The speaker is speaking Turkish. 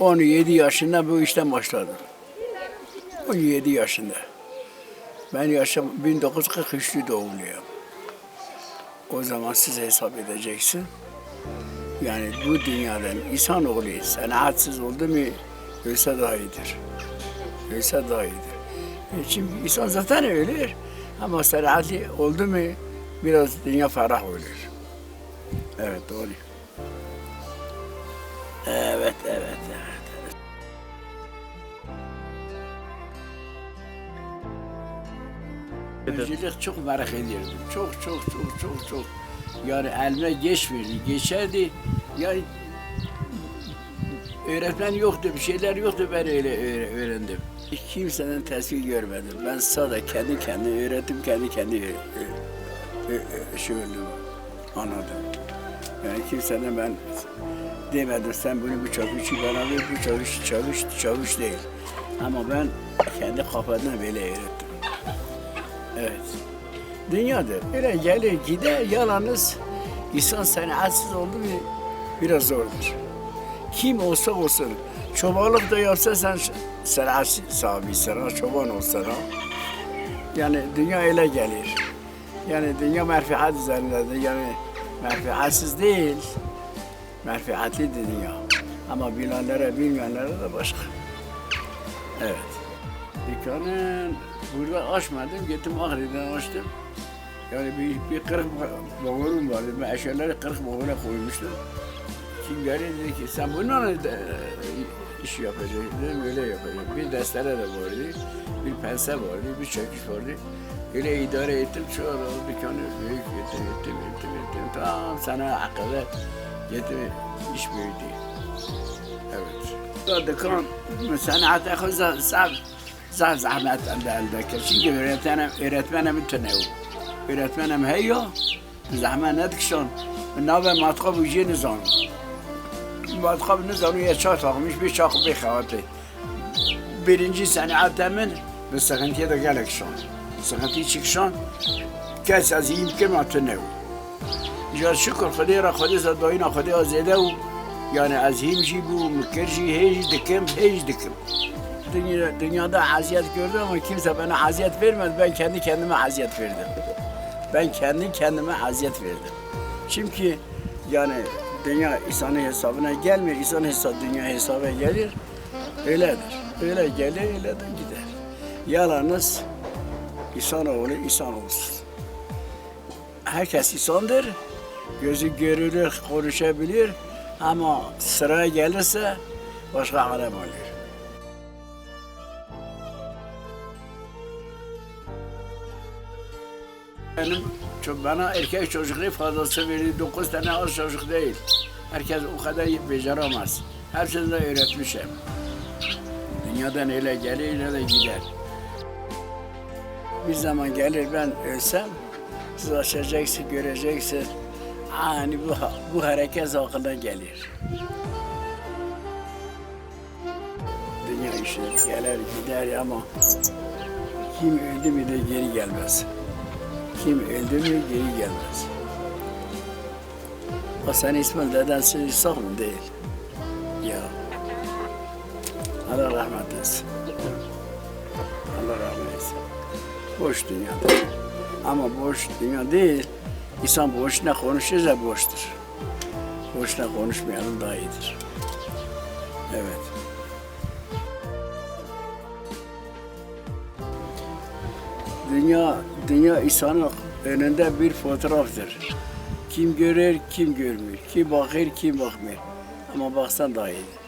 17 yaşında bu işten başladım. 17 yaşında. Ben yaşam 1943'lü doğumluyum. O zaman siz hesap edeceksin. Yani bu dünyadan insanoğlu sanatsız oldu mu ölse daha iyidir. Ölse daha iyidir. E Çünkü insan zaten ölür. Ama sanatli oldu mu biraz dünya ferah olur. Evet doğru. Evet, evet, evet. çok merak ediyordum. Çok, çok, çok, çok, çok. Yani elime geç verdi, geçerdi. Yani öğretmen yoktu, bir şeyler yoktu ben öyle öğre- öğrendim. Hiç kimseden tesbih görmedim. Ben sadece kendi kendime öğrettim, kendi kendi ö- ö- ö- şey oldum, anladım. Yani kimseden ben demedim sen bunu bu çavuşu bana ver, bu çavuş çavuş çavuş değil. Ama ben kendi kafamdan böyle öğrettim. Evet. Dünyadır. Öyle gelir gider yalnız insan sanatsız oldu mu biraz zordur. Kim olsa olsun. Çobanlık da yapsa sen sanat sahibisin, ha, çoban olsan ha. Yani dünya öyle gelir. Yani dünya merfihat üzerindedir. Yani merfihatsız değil. Merfihatli dünya. Ama bilenlere bilmeyenlere de başka. Evet. Dükkanı burada açmadım. Gittim Ahri'den açtım. Yani bir, bir kırık boğulum vardı. Ben eşyaları kırık boğula koymuştum. Kim geldi dedi ki sen bununla de, iş yapacaksın. Dedim öyle yapacağım. Bir destere de vardı. Bir pense vardı. Bir çekiş vardı. Öyle idare ettim. O dükkanı büyük ettim, ettim, ettim, ettim. Tamam sana akıllı. Yetim iş büyüdü. Evet. Da dükkan sanata kızı sab zah zahmet elde elde. Çünkü öğretmenim, öğretmenim tünev. Öğretmenim heyo. Zahmet ne dikşon. Nave matkab ujiye nizam. Matkab nizam ya çay takmış bir çak bir kağıtı. Birinci senetemin bir sıkıntıya da gelek şon. Sıkıntı çıkşon. Kes az iyiyim ki Ya şükür Xudaya ra Xudaya zadayına Xudaya zede u yani az him jî bû mükir jî hêj dikim hêj dikim. Dünya, dünyada aziyet gördüm ama kimse bana aziyet vermedi. Ben kendi kendime aziyet verdim. Ben kendi kendime aziyet verdim. Çünkü yani dünya insanın hesabına gelmiyor. İnsan hesabı dünya hesaba gelir. Öyledir. Öyle gelir, öyle de gider. Yalnız insanoğlu insan olsun. Herkes insandır. Gözü görülür, konuşabilir. Ama sıraya gelirse başka alem olur. Benim çok bana erkek çocukları fazlası verir. Dokuz tane az çocuk değil. Herkes o kadar beceremez. Hepsini de öğretmişim. Dünyadan öyle gelir, öyle de gider. Bir zaman gelir ben ölsem, siz açacaksın, göreceksin. Hani bu, bu hareket aklına gelir. Dünya işi gelir gider ama kim öldü mü de geri gelmez. Kim öldü mü geri gelmez. Senin ismin deden İsa mı değil? Ya. Allah rahmet etsin. Allah rahmet etsin. Boş dünyada. Ama boş dünya değil. İnsan boşuna konuşursa boştur. Boşuna konuşmayalım daha iyidir. Evet. Dünya, dünya insanın önünde bir fotoğraftır. Kim görür, kim görmüyor. Kim bakır, kim bakmıyor. Ama baksan daha iyidir.